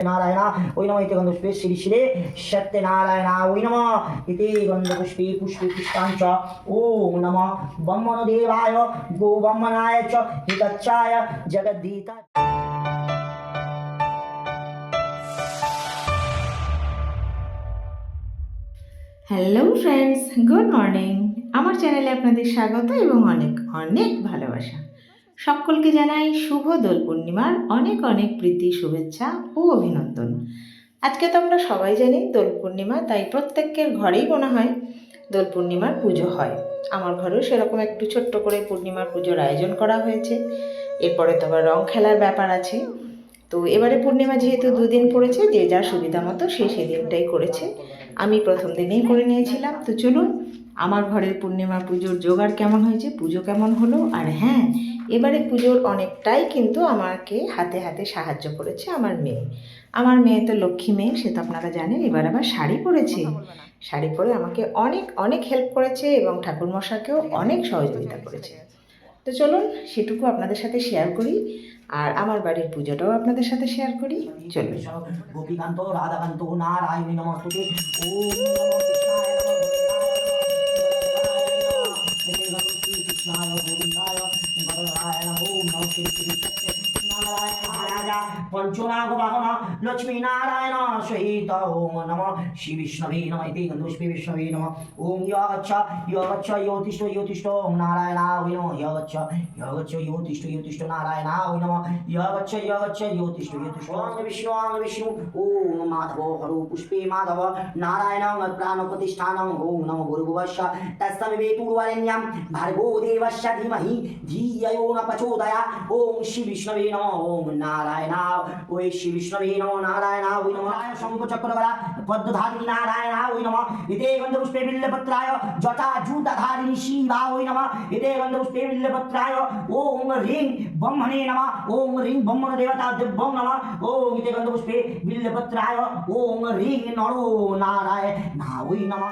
నారాయణ ఓ నమ ఇది గంధపుష్పే శ్రీ శ్రీ సత్యనారాయణ ఓ నమ ఇది గంధపుష్పే పుష్పే పుష్పాంచ ఓం నమ బ్రహ్మణదేవాయ గోబ్రహ్మణాయ చ హితచ్చాయ జగద్దీత হ্যালো ফ্রেন্ডস গুড মর্নিং আমার চ্যানেলে আপনাদের স্বাগত এবং অনেক অনেক ভালোবাসা সকলকে জানাই শুভ দোল পূর্ণিমার অনেক অনেক প্রীতি, শুভেচ্ছা ও অভিনন্দন। আজকে তো আমরা সবাই জানি দোল পূর্ণিমা, তাই প্রত্যেকের ঘরেই মনে হয় দোল পূর্ণিমার পুজো হয়। আমার ঘরেও সেরকম একটু ছোট্ট করে পূর্ণিমার পুজোর আয়োজন করা হয়েছে। এরপরে তো আবার রং খেলার ব্যাপার আছে। তো এবারে পূর্ণিমা যেহেতু দুদিন পড়েছে, যে যার সুবিধা মতো সে সেদিনটাই করেছে। আমি প্রথম দিনেই করে নিয়েছিলাম। তো চলুন, আমার ঘরের পূর্ণিমা পুজোর জোগাড় কেমন হয়েছে, পুজো কেমন হলো? আর হ্যাঁ এবারে পুজোর অনেকটাই কিন্তু আমাকে হাতে হাতে সাহায্য করেছে আমার মেয়ে। আমার মেয়ে তো লক্ষ্মী মেয়ে সে তো আপনারা জানেন এবার আবার শাড়ি পরেছে। শাড়ি পরে আমাকে অনেক অনেক হেল্প করেছে এবং ঠাকুরমশাকেও অনেক সহযোগিতা করেছে। তো চলুন সেটুকু আপনাদের সাথে শেয়ার করি। আর আমার বাড়ির পুজোটাও আপনাদের সাথে শেয়ার করি। চলুন। গোপীকান্ত রাধাকান্ত নারায়ণী নমস্তুতে। ওম নমঃ কৃষ্ণায় গোবিন্দায় গোবিন্দায় ওম নমঃ পঞ্চনাগ বাহন লক্ষ্মী নারায়ণ সহিত ওম নম শ্রী বিষ্ণবে নম ইতি গন্ধপুষ্পে বিষ্ণবে নম ওম যোগচ্ছ যোগচ্ছ যোতিষ্ঠ যোতিষ্ঠ ওম নারায়ণ ওই নম যোগচ্ছ যোগচ্ছ যোতিষ্ঠ যোতিষ্ঠ নারায়ণ ওই নম যোগচ্ছ যোগচ্ছ যোতিষ্ঠ যোতিষ্ঠ ওম বিষ্ণু ওম বিষ্ণু ওম মাধব হরু পুষ্পে মাধব নারায়ণ প্রাণ প্রতিষ্ঠানং ওম নম গুরুভুবস্য তস্তমিবেতুর্বরেণ্যং ভার্গো দেবস্য ধীমহি ধিয়ো ন প্রচোদয়া ওম শ্রী বিষ্ণবে নম ওম নারায়ণ, ওই শ্রী বিষ্ণবে নম নারায়ণ, ওই নম শঙ্খ চক্রবরা পদ্মধারিণী নারায়ণ, ওই নম ইতে গন্ধপুষ্পে বিল্লপত্রায় জটা জুতধারিণী শিবা, ওই নম ইতে গন্ধপুষ্পে বিল্লপত্রায়, ওম রিং ব্রহ্মণে নম, ওম রিং ব্রহ্মণ দেবতা দিব্যং নম, ওম ইতে গন্ধপুষ্পে বিল্লপত্রায়, ওম রিং নরো নারায়ণ না, ওই নম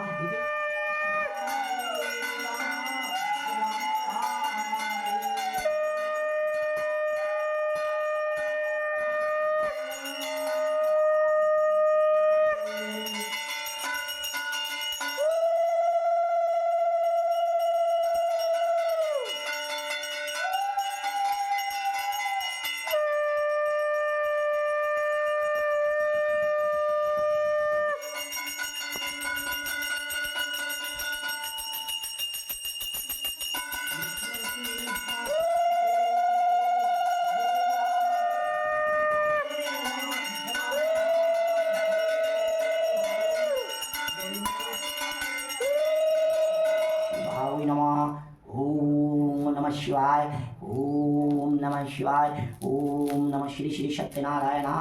much UI ওম নমঃ শিবায়, ওম নমঃ শ্রী শ্রী সত্যনারায়ণা,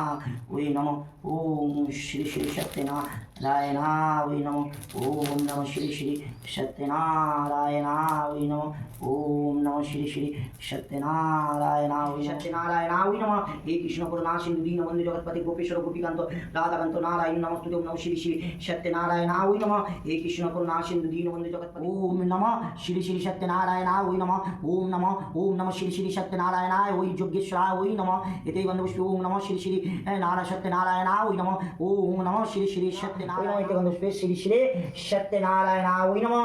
ওই নম ওম শ্রী শ্রী সত্যনারায়ণা, ওই নম ওম নমঃ শ্রী শ্রী সত্যনারায়ণা, ওই নম ওম নমঃ শ্রী শ্রী সত্যনারায়ণা, ওই সত্যনারায়ণা, ওই নম হে কৃষ্ণ করুণা সিন্ধু দীন বন্ধু জগৎপতি গোপেশ্বর গোপীকান্ত, রাধাকান্ত নারায়ণ নমস্তু ওম নম শ্রী শ্রী সত্যনারায়ণা, ওই নম হে কৃষ্ণ করুণা সিন্ধু দীন বন্ধু জগৎপতি ওম নম শ্রী শ্রী সত্যনারায়ণা, ওই নম ওম নম ওম নম শ্রী শ্রী সত্যনারায়ণায় ওই যজ্ঞেশ্বরায় ওই নম এতেই গন্ধপুষ্পী ওম নম শ্রী শ্রী নারায়ণ সত্যনারায়ণা ওই নম ওম নম শ্রী শ্রী সত্যনারায়ণ এতে গন্ধপুষ্পী শ্রী শ্রী সত্যনারায়ণা ওই নম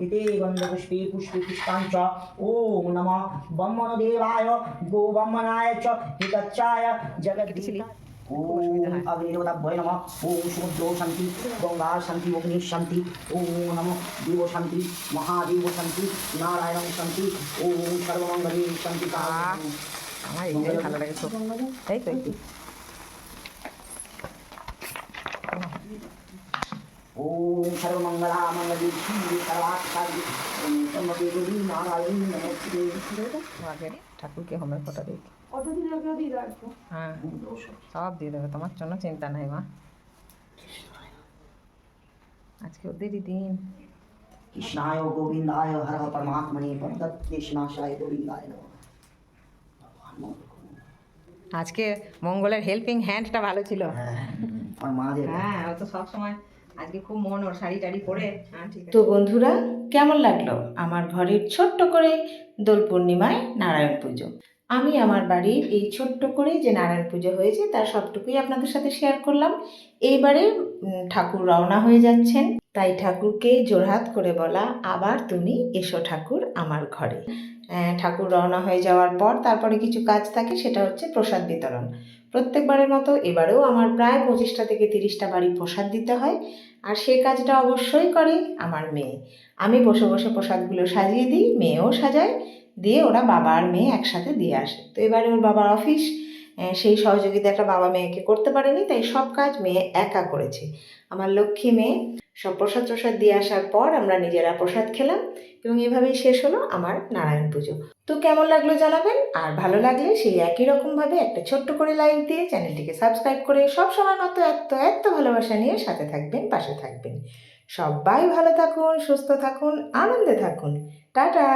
এতে গন্ধপুষ্পী পুষ্পী পুষ্পাঞ্চ ওম নম ব্রহ্মণ দেবায় গো ব্রহ্মণায় চ হিতচ্ছায় জগদ্ অগ্নিদেবতাভ্যয় নম। ওম সমুদ্র শান্তি গঙ্গার শান্তি অগ্নির শান্তি ওম নম। দেব শান্তি মহাদেব শান্তি নারায়ণ শান্তি ওম সর্বমঙ্গলী শান্তি আমার এই তো। একটু ओम सर्वमंगला मंगले शिवे सर्वार्थसाधि ओम त्र्यंबके देवी नारायणी नमस्ते আগে ঠাকুরকে হোমের ফটো দিই কতদিন আগে দিয়ে রাখবো হ্যাঁ সব দিয়ে দেবে তোমার জন্য চিন্তা নাই মা আজকে ওদেরই দিন कृष्णाय गोविंदाय हर परमात्मने पद्मदेशनाशाय गोविंदाय नमः আজকে মঙ্গলের হেল্পিং হ্যান্ডটা ভালো ছিল और महादेव হ্যাঁ ও তো সব সময় আজকে খুব মন ওর শাড়ি টাড়ি পরে। তো বন্ধুরা কেমন লাগল? আমার ঘরের ছোট্ট করে দোল পূর্ণিমায় নারায়ণ পুজো। আমি আমার বাড়ির এই ছোট্ট করে যে নারায়ণ পুজো হয়েছে তার সবটুকুই আপনাদের সাথে শেয়ার করলাম। এইবারে ঠাকুর রওনা হয়ে যাচ্ছেন। তাই ঠাকুরকে জোরহাত করে বলা আবার তুমি এসো ঠাকুর আমার ঘরে। ঠাকুর রওনা হয়ে যাওয়ার পর তারপরে কিছু কাজ থাকে সেটা হচ্ছে প্রসাদ বিতরণ। প্রত্যেকবারের মতো এবারেও আমার প্রায় পঁচিশটা থেকে তিরিশটা বাড়ি প্রসাদ দিতে হয়। আর সেই কাজটা অবশ্যই করে আমার মেয়ে। আমি বসে বসে প্রসাদগুলো সাজিয়ে দিই, মেয়েও সাজায়, দিয়ে ওরা বাবা আর মেয়ে একসাথে দিয়ে আসে। তো এবারে ওর বাবার অফিস সেই সহযোগিতাটা বাবা মেয়েকে করতে পারেনি, তাই সব কাজ মেয়ে একা করেছে। আমার লক্ষ্মী মেয়ে সব প্রসাদ প্রসাদ দিয়ে আসার পর আমরা নিজেরা প্রসাদ খেলাম এবং এভাবেই শেষ হলো আমার নারায়ণ পুজো। তো কেমন লাগল জানাবেন? আর ভালো লাগলে সেই একই রকমভাবে একটা ছোট্ট করে লাইক দিয়ে চ্যানেলটিকে সাবস্ক্রাইব করে সব সময় মতো এত এত ভালোবাসা নিয়ে সাথে থাকবেন, পাশে থাকবেন। সবাই ভালো থাকুন, সুস্থ থাকুন, আনন্দে থাকুন। টাটা!